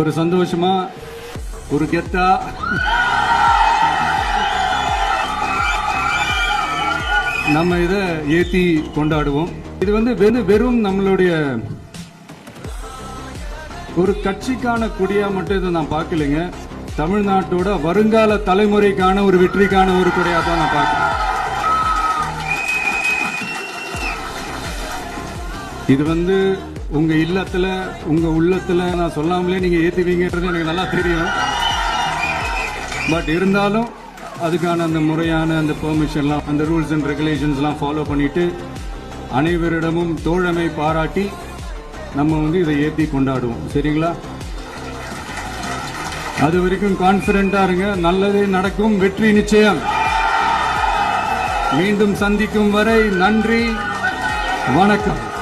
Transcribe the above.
ஒரு சந்தோஷமா ஒரு கெத்தா. நம்ம இதை ஏத்தி கொண்டாடுவோம். இது வந்து வெறும் வெறும் நம்மளுடைய ஒரு கட்சிக்கான கொடியா மட்டும் இதை நான் பார்க்கலைங்க. தமிழ்நாட்டோட வருங்கால தலைமுறைக்கான ஒரு வெற்றிக்கான ஒரு கொடியா தான் நான் பார்க்கிறேன். இது வந்து உங்க இல்லத்துல உங்க உள்ளத்துல நான் சொல்லாமலே நீங்க ஏத்துவீங்கன்றது எனக்கு நல்லா தெரியும். பட் இருந்தாலும் அதுக்கான அந்த முறையான அந்த பெர்மிஷன்லாம் அந்த ரூல்ஸ் அண்ட் ரெகுலேஷன்ஸ்லாம் ஃபாலோ பண்ணிட்டு அனைவரிடமும் தோழமை பாராட்டி நம்ம வந்து இதை ஏற்றி கொண்டாடுவோம். சரிங்களா? அது வரைக்கும் கான்பிடண்டா இருங்க. நல்லதே நடக்கும். வெற்றி நிச்சயம். மீண்டும் சந்திக்கும் வரை நன்றி. வணக்கம்.